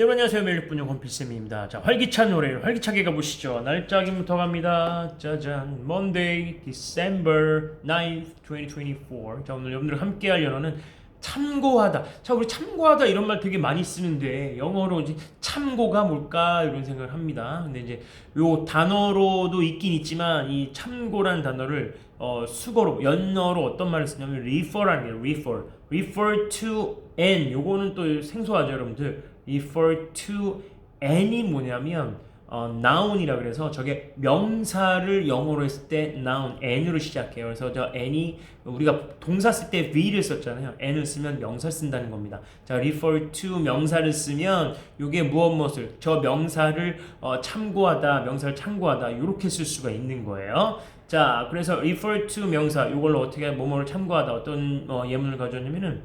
네, 안녕하세요. 매일분용 원필쌤입니다. 자, 활기찬 노래를 활기차게 가보시죠. 날짜기부터 갑니다. 짜잔. Monday, December 9th, 2024. 자, 오늘 여러분들 함께 할 연어는 참고하다. 자, 우리 참고하다 이런 말 되게 많이 쓰는데 영어로 이제 참고가 뭘까 이런 생각을 합니다. 근데 이제 요 단어로도 있긴 있지만 이 참고라는 단어를 어, 수거로 연어로 어떤 말을 쓰냐면 refer라는 게 refer. refer to n 요거는 또 생소하죠, 여러분들. refer to n이 뭐냐면 어, noun이라 그래서 저게 명사를 영어로 했을 때 noun n으로 시작해요. 그래서 저 n이 우리가 동사 쓸 때 v를 썼잖아요. n을 쓰면 명사를 쓴다는 겁니다. 자, refer to 명사를 쓰면 이게 무엇 무엇을 저 명사를 어, 참고하다, 명사를 참고하다 이렇게 쓸 수가 있는 거예요. 자, 그래서 refer to 명사 이걸로 어떻게 뭐뭐를 참고하다 어떤 어, 예문을 가져왔냐면은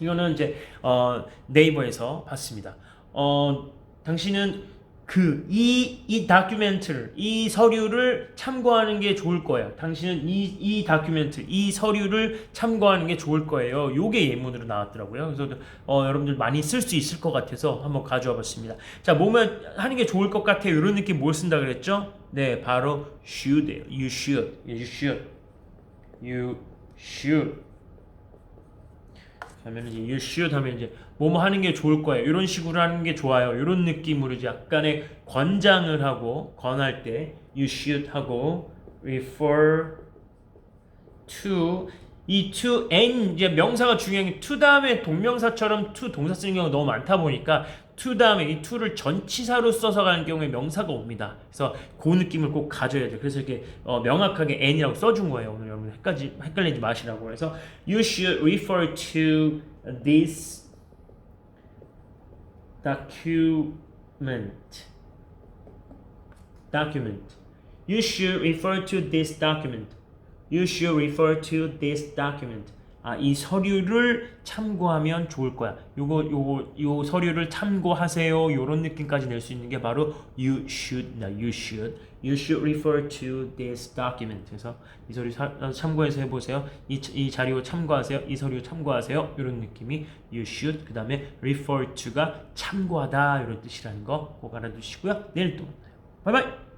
이거는 이제 어, 네이버에서 봤습니다. 어, 당신은 그 이 이 다큐멘트를 이 서류를 참고하는 게 좋을 거예요. 당신은 이 이 다큐멘트 이 서류를 참고하는 게 좋을 거예요. 요게 예문으로 나왔더라고요. 그래서 어, 여러분들 많이 쓸 수 있을 것 같아서 한번 가져와 봤습니다. 자, 뭐면 하는 게 좋을 것 같아요. 이런 느낌 뭘 쓴다 그랬죠? 네, 바로 should예요. You should. You should. You should. 하면 이제 you should 하면 이제 뭐뭐 하는 게 좋을 거예요. 이런 식으로 하는 게 좋아요. 이런 느낌으로 이제 약간의 권장을 하고 권할 때 you should 하고 refer to 이 to and 이제 명사가 중요한 게 to 다음에 동명사처럼 to 동사 쓰는 경우가 너무 많다 보니까 to 다음에 이 to를 전치사로 써서 가는 경우에 명사가 옵니다. 그래서 그 느낌을 꼭 가져야 돼요. 그래서 이렇게 어, 명확하게 and이라고 써준 거예요. 오늘 여러분 헷갈리지, 헷갈리지 마시라고. 그래서 you should refer to this document. document. You should refer to this document. You should refer to this document. 아, 이 서류를 참고하면 좋을 거야. 요거 요거 요 서류를 참고하세요. 요런 느낌까지 낼 수 있는 게 바로 you should 나 you should you should refer to this document. 그래서 이 서류 사, 어, 참고해서 해 보세요. 이, 이 자료 참고하세요. 이 서류 참고하세요. 이런 느낌이 you should 그다음에 refer to가 참고하다 이런 뜻이라는 거 꼭 알아두시고요. 내일 또 만나요. 바이바이.